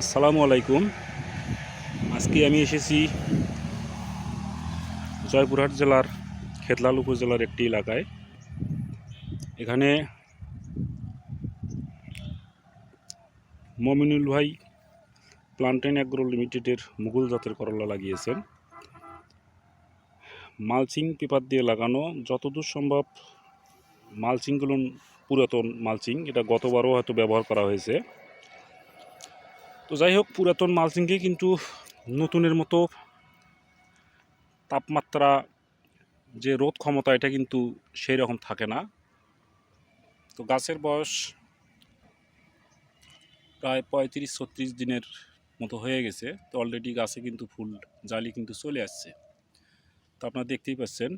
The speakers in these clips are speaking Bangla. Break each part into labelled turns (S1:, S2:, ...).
S1: আসসালামু আলাইকুম। আজকে আমি এসেছি জয়পুরহাট জেলার খেতলাল উপজেলার একটি এলাকায়। এখানে মমিনুল ভাই প্লান্টেন অ্যাগ্রো লিমিটেডের মুঘল জাতের করলা লাগিয়েছেন। মালচিং পেপার দিয়ে লাগানো, যতদূর সম্ভব মালচিংগুলো পুরাতন মালচিং, এটা গতবারও হয়তো ব্যবহার করা হয়েছে। তো যাই হোক, পুরাতন মালচিংকে কিন্তু নতুনের মতো তাপমাত্রা, যে রোধ ক্ষমতা, এটা কিন্তু সেই রকম থাকে না। তো গাছের বয়স প্রায় পঁয়ত্রিশ, ছত্রিশ দিনের মতো হয়ে গেছে। তো অলরেডি গাছে কিন্তু ফুল, জালি কিন্তু চলে আসছে। তো আপনারা দেখতেই পাচ্ছেন।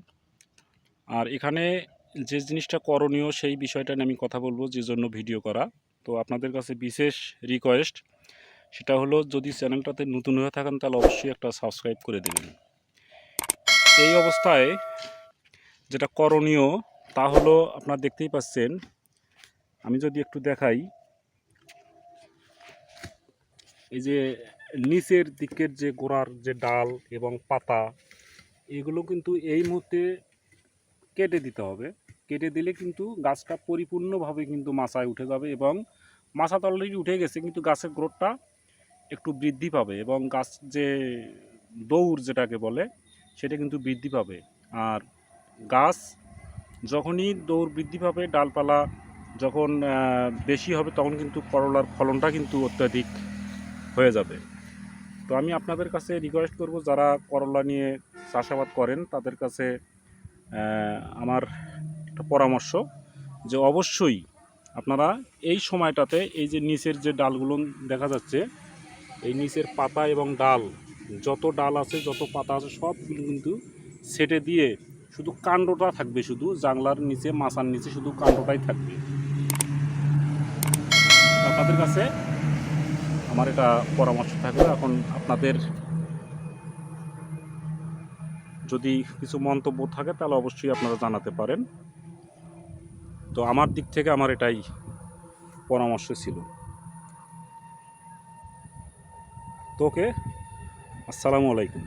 S1: আর এখানে যে জিনিসটা করণীয় সেই বিষয়টা নিয়ে আমি কথা বলব, যে জন্য ভিডিও করা। তো আপনাদের কাছে বিশেষ রিকোয়েস্ট সেটা হলো যদি চ্যানেলটাতে নতুন হয়ে থাকেন, তাহলে অবশ্যই একটা সাবস্ক্রাইব করে দেবেন। এই অবস্থায় যেটা করণীয়, তা হলো আপনারা দেখতেই পাচ্ছেন, আমি যদি একটু দেখাই, এই যে নিচের দিকের যে গোড়ার যে ডাল এবং পাতা, এগুলো কিন্তু এই মুহূর্তে কেটে দিতে হবে। কেটে দিলে কিন্তু গাছটা পরিপূর্ণভাবে কিন্তু মাচায় উঠে যাবে এবং মাছা তো অলরেডি উঠে গেছে, কিন্তু গাছের গ্রোথটা একটু বৃদ্ধি পাবে এবং গাছ যে দৌড় যেটাকে বলে, সেটা কিন্তু বৃদ্ধি পাবে। আর গাছ যখনই দৌড় বৃদ্ধি পাবে, ডালপালা যখন বেশি হবে তখন কিন্তু করলার ফলনটা কিন্তু অত্যাধিক হয়ে যাবে। তো আমি আপনাদের কাছে রিকোয়েস্ট করব, যারা করলা নিয়ে চাষাবাদ করেন, তাদের কাছে আমার একটা পরামর্শ যে অবশ্যই আপনারা এই সময়টাতে এই যে নিচের যে ডালগুলো দেখা যাচ্ছে, এই নিচের পাতা এবং ডাল, যত ডাল আছে, যত পাতা আছে, সবগুলো কিন্তু সেটে দিয়ে শুধু কাণ্ডটা থাকবে শুধু জাংলার নিচে মাচার নিচে শুধু কাণ্ডটাই থাকবে। আপনাদের কাছে আমার এটা পরামর্শ থাকবে। এখন আপনাদের যদি কিছু মন্তব্য থাকে, তাহলে অবশ্যই আপনারা জানাতে পারেন। তো আমার দিক থেকে আমার এটাই পরামর্শ ছিল। তো ওকে আসসালামু আলাইকুম।